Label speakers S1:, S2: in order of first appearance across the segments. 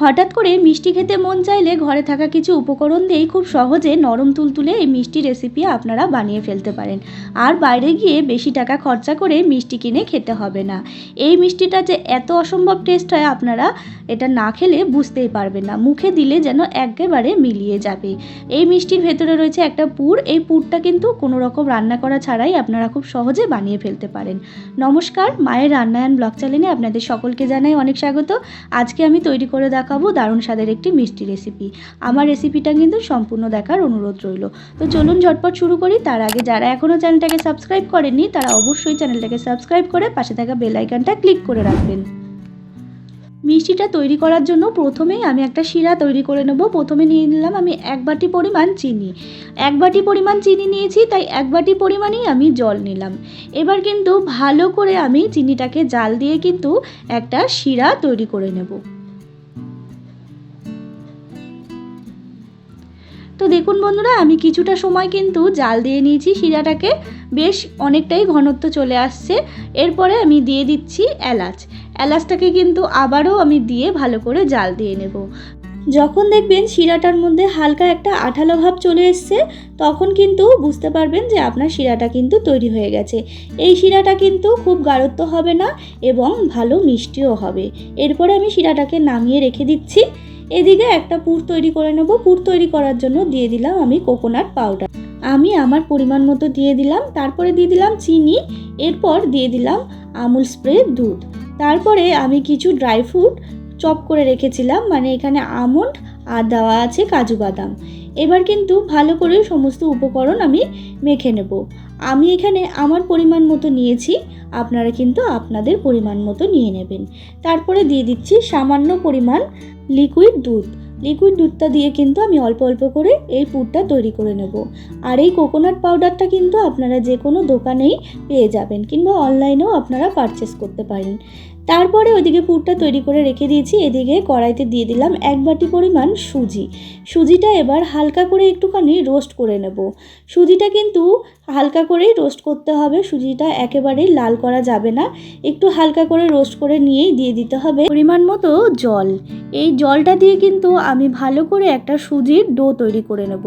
S1: হঠাৎ করে মিষ্টি খেতে মন চাইলে ঘরে থাকা কিছু উপকরণ দিয়েই খুব সহজে নরম তুলতুলে এই মিষ্টি রেসিপি আপনারা বানিয়ে ফেলতে পারেন। আর বাইরে গিয়ে বেশি টাকা খরচা করে মিষ্টি কিনে খেতে হবে না। এই মিষ্টিটা যে এত অসম্ভব টেস্ট হয় আপনারা এটা না খেলে বুঝতেই পারবেন না। মুখে দিলে যেন একেবারে মিলিয়ে যাবে। এই মিষ্টির ভেতরে রয়েছে একটা পুর। এই পুরটা কিন্তু কোনো রকম রান্না করা ছাড়াই আপনারা খুব সহজে বানিয়ে ফেলতে পারেন। নমস্কার, মায়ের রান্নায়ন ব্লগ চ্যানেলে আপনাদের সকলকে জানাই অনেক স্বাগত। আজকে আমি তৈরি করে দেখাবো দারুণ স্বাদের একটি মিষ্টি রেসিপি আমার রেসিপিটা কিন্তু সম্পূর্ণ দেখার অনুরোধ রইল। তো চলুন ঝটপট শুরু করি। তার আগে যারা এখনও চ্যানেলটাকে সাবস্ক্রাইব করেননি, তারা অবশ্যই চ্যানেলটাকে সাবস্ক্রাইব করে পাশে থাকা বেল আইকনটা ক্লিক করে রাখবেন। মিষ্টিটা তৈরি করার জন্য প্রথমেই আমি একটা শিরা তৈরি করে নেব। প্রথমে নিয়ে নিলাম আমি এক বাটি পরিমাণ চিনি। এক বাটি পরিমাণ চিনি নিয়েছি, তাই এক বাটি পরিমাণেই আমি জল নিলাম। এবার কিন্তু ভালো করে আমি চিনিটাকে জাল দিয়ে কিন্তু একটা শিরা তৈরি করে নেব। তো দেখুন বন্ধুরা, আমি কিছুটা সময় কিন্তু জাল দিয়ে নিয়েছি শিরাটাকে। বেশ অনেকটাই ঘনত্ব চলে আসছে। এরপরে আমি দিয়ে দিচ্ছি এলাচ। এলাচটাকে কিন্তু আবারও আমি দিয়ে ভালো করে জাল দিয়ে নেব। যখন দেখবেন শিরাটার মধ্যে হালকা একটা আঠালো ভাব চলে এসছে, তখন কিন্তু বুঝতে পারবেন যে আপনার শিরাটা কিন্তু তৈরি হয়ে গেছে। এই শিরাটা কিন্তু খুব গাঢ়ত্ব হবে না এবং ভালো মিষ্টিও হবে। এরপরে আমি শিরাটাকে নামিয়ে রেখে দিচ্ছি। এদিকে একটা পুর তৈরি করে নেব। পুর তৈরি করার জন্য দিয়ে দিলাম আমি কোকোনাট পাউডার আমি আমার পরিমাণ মতো দিয়ে দিলাম, তারপরে দিয়ে দিলাম চিনি, এরপর দিয়ে দিলাম আমুল স্প্রে দুধ। তারপরে আমি কিছু ড্রাই ফ্রুট চপ করে রেখেছিলাম মানে এখানে আমন্ড আর দেওয়া আছে কাজু বাদাম। এবার কিন্তু ভালো করে সমস্ত উপকরণ আমি মেখে নেব। আমি এখানে আমার পরিমাণ মতো নিয়েছি, আপনারা কিন্তু আপনাদের পরিমাণ মতো নিয়ে নেবেন। তারপরে দিয়ে দিচ্ছি সামান্য পরিমাণ লিকুইড দুধ। লিকুইড দুধটা দিয়ে কিন্তু আমি অল্প অল্প করে এই পুরটা তৈরি করে নেব। আর এই কোকোনাট পাউডারটা কিন্তু আপনারা যে কোনো দোকানেই পেয়ে যাবেন কিংবা অনলাইনেও আপনারা পারচেস করতে পারেন। তারপরে ওইদিকে পুরটা তৈরি করে রেখে দিয়েছি, এদিকে কড়াইতে দিয়ে দিলাম এক বাটি পরিমাণ সুজি। সুজিটা এবার হালকা করে একটুখানি রোস্ট করে নেব। সুজিটা কিন্তু হালকা করেই রোস্ট করতে হবে, সুজিটা একেবারেই লাল করা যাবে না। একটু হালকা করে রোস্ট করে নিয়েই দিয়ে দিতে হবে পরিমাণ মতো জল। এই জলটা দিয়ে কিন্তু আমি ভালো করে একটা সুজির ডো তৈরি করে নেব।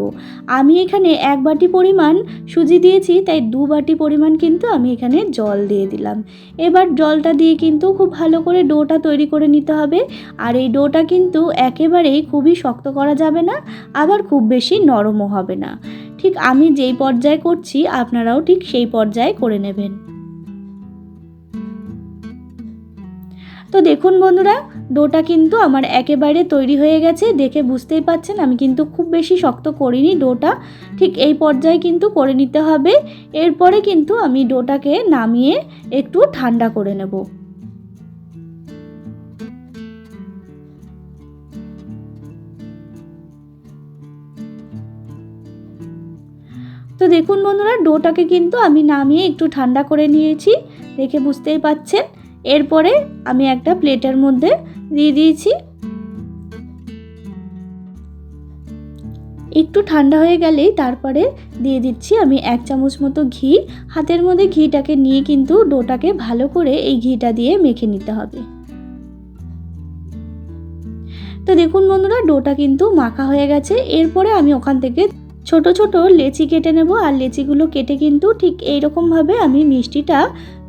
S1: আমি এখানে এক বাটি পরিমাণ সুজি দিয়েছি, তাই দু বাটি পরিমাণ কিন্তু আমি এখানে জল দিয়ে দিলাম। এবার জলটা দিয়ে কিন্তু খুব ভালো করে ডোটা তৈরি করে নিতে হবে। আর এই ডোটা কিন্তু একেবারেই খুবই শক্ত করা যাবে না, আবার খুব বেশি নরমও হবে না। ঠিক আমি যেই পর্যায়ে করছি, আপনারাও ঠিক সেই পর্যায়ে করে নেবেন। তো দেখুন বন্ধুরা, ডোটা কিন্তু আমার একেবারে তৈরি হয়ে গেছে। দেখে বুঝতেই পাচ্ছেন, আমি কিন্তু খুব বেশি শক্ত করিনি ডোটা। ঠিক এই পর্যায়ে কিন্তু করে নিতে হবে। এরপরে কিন্তু আমি ডোটাকে নামিয়ে একটু ঠান্ডা করে নেব। তো দেখুন বন্ধুরা, ডোটাকে কিন্তু আমি নামিয়ে একটু ঠান্ডা করে নিয়েছি, দেখে বুঝতেই পাচ্ছেন। এরপরে আমি একটা প্লেটের মধ্যে দিয়ে দিয়েছি। একটু ঠান্ডা হয়ে গেলেই তারপরে দিয়ে দিচ্ছি আমি এক চামচ মতো ঘি। হাতের মধ্যে ঘিটাকে নিয়ে কিন্তু ডোটাকে ভালো করে এই ঘিটা দিয়ে মেখে নিতে হবে। তো দেখুন বন্ধুরা, ডোটা কিন্তু মাখা হয়ে গেছে। এরপরে আমি ওখান থেকে ছোট ছোট লেচি কেটে নেব, আর লেচিগুলো কেটে কিন্তু ঠিক এইরকমভাবে আমি মিষ্টিটা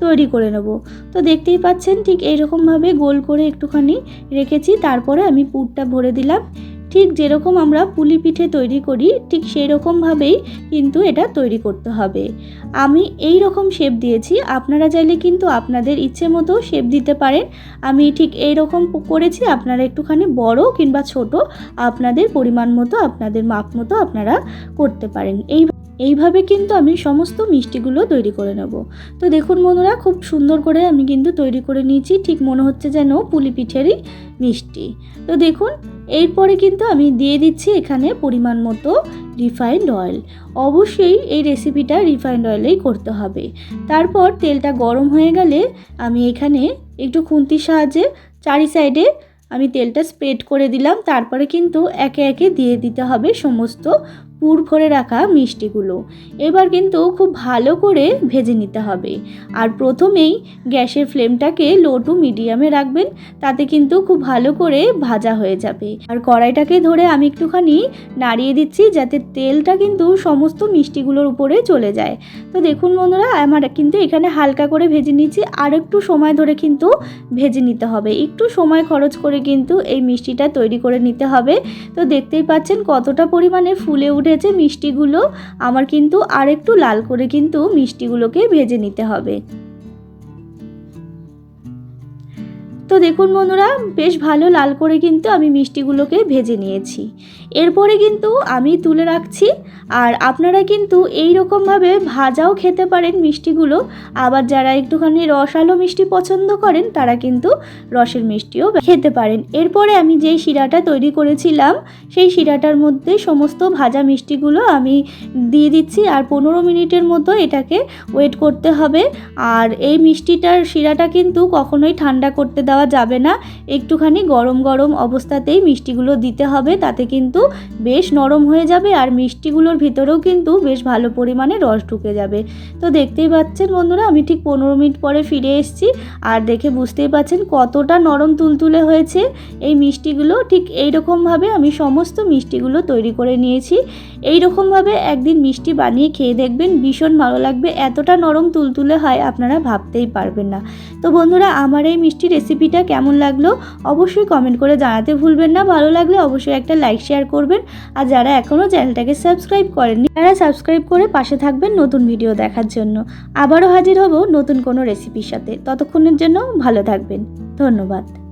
S1: তৈরি করে নেব। তো দেখতেই পাচ্ছেন ঠিক এইরকমভাবে গোল করে একটুখানি রেখেছি, তারপরে আমি পুরটা ভরে দিলাম। ঠিক যেরকম আমরা পুলি পিঠে তৈরি করি, ঠিক সেই রকমভাবেই কিন্তু এটা তৈরি করতে হবে। আমি এই রকম শেপ দিয়েছি, আপনারা চাইলে কিন্তু আপনাদের ইচ্ছে মতো শেপ দিতে পারেন। আমি ঠিক এই রকম করেছি, আপনারা একটুখানি বড় কিংবা ছোট, আপনাদের পরিমাণ মতো, আপনাদের মাপ মতো আপনারা করতে পারেন। এই এইভাবে কিন্তু আমি সমস্ত মিষ্টিগুলো তৈরি করে নেব। তো দেখুন বন্ধুরা, খুব সুন্দর করে আমি কিন্তু তৈরি করে নিয়েছি। ঠিক মনে হচ্ছে যেন পুলি পিঠেরই মিষ্টি। তো দেখুন, এরপরে কিন্তু আমি দিয়ে দিচ্ছি এখানে পরিমাণ মতো রিফাইন্ড অয়েল অবশ্যই এই রেসিপিটা রিফাইন্ড অয়েলেই করতে হবে। তারপর তেলটা গরম হয়ে গেলে আমি এখানে একটু খুন্তির সাহায্যে চারি সাইডে আমি তেলটা স্প্রেড করে দিলাম। তারপরে কিন্তু একে একে দিয়ে দিতে হবে সমস্ত পুর ভরে রাখা মিষ্টিগুলো। এবার কিন্তু খুব ভালো করে ভেজে নিতে হবে। আর প্রথমেই গ্যাসের ফ্লেমটাকে লো টু মিডিয়ামে রাখবেন, তাতে কিন্তু খুব ভালো করে ভাজা হয়ে যাবে। আর কড়াইটাকে ধরে আমি একটুখানি নাড়িয়ে দিচ্ছি, যাতে তেলটা কিন্তু সমস্ত মিষ্টিগুলোর উপরে চলে যায়। তো দেখুন বন্ধুরা, আমার কিন্তু এখানে হালকা করে ভেজে নিচ্ছি আর একটু সময় ধরে কিন্তু ভেজে নিতে হবে। একটু সময় খরচ করে কিন্তু এই মিষ্টিটা তৈরি করে নিতে হবে। তো দেখতেই পাচ্ছেন কতটা পরিমাণে ফুলে উঠেছে মিষ্টিগুলো। আমার কিন্তু আর একটু লাল করে কিন্তু মিষ্টিগুলোকে ভেজে নিতে হবে। তো দেখুন বন্ধুরা, বেশ ভালো লাল করে কিন্তু আমি মিষ্টিগুলোকে ভেজে নিয়েছি। এরপরে কিন্তু আমি তুলে রাখছি, আর আপনারা কিন্তু এই রকমভাবে ভাজাও খেতে পারেন মিষ্টিগুলো। আবার যারা একটুখানি রসালো মিষ্টি পছন্দ করেন, তারা কিন্তু রসের মিষ্টিও খেতে পারেন। এরপরে আমি যেই শিরাটা তৈরি করেছিলাম, সেই শিরাটার মধ্যে সমস্ত ভাজা মিষ্টিগুলো আমি দিয়ে দিচ্ছি, আর পনেরো মিনিটের মতো এটাকে ওয়েট করতে হবে। আর এই মিষ্টিটার শিরাটা কিন্তু কখনোই ঠান্ডা করতে দেওয়া যাবে না। একটুখানি গরম গরম অবস্থাতেই মিষ্টিগুলো দিতে হবে, তাতে কিন্তু বেশ নরম হয়ে যাবে আর মিষ্টিগুলোর ভিতরেও কিন্তু বেশ ভালো পরিমাণে রস ঢুকে যাবে। তো দেখতেই পাচ্ছেন বন্ধুরা, আমি ঠিক পনেরো মিনিট পরে ফিরে এসেছি আর দেখে বুঝতেই পাচ্ছেন কতটা নরম তুলতুলে হয়েছে। এই মিষ্টিগুলো ঠিক এই রকমভাবে আমি সমস্ত মিষ্টিগুলো তৈরি করে নিয়েছি। এই রকমভাবে একদিন মিষ্টি বানিয়ে খেয়ে দেখবেন ভীষণ ভালো লাগবে। এতটা নরম তুলতুলে হয় আপনারা ভাবতেই পারবেন না। তো বন্ধুরা, আমার এই মিষ্টি রেসিপিটা কেমন লাগল অবশ্যই কমেন্ট করে জানাতে ভুলবেন না। ভালো লাগলে অবশ্যই একটা লাইক শেয়ার করবেন। আর যারা এখনও চ্যানেলটাকে সাবস্ক্রাইব করেননি, তারা সাবস্ক্রাইব করে পাশে থাকবেন নতুন ভিডিও দেখার জন্য। আবারও হাজির হব নতুন কোনো রেসিপির সাথে। ততক্ষণের জন্য ভালো থাকবেন। ধন্যবাদ।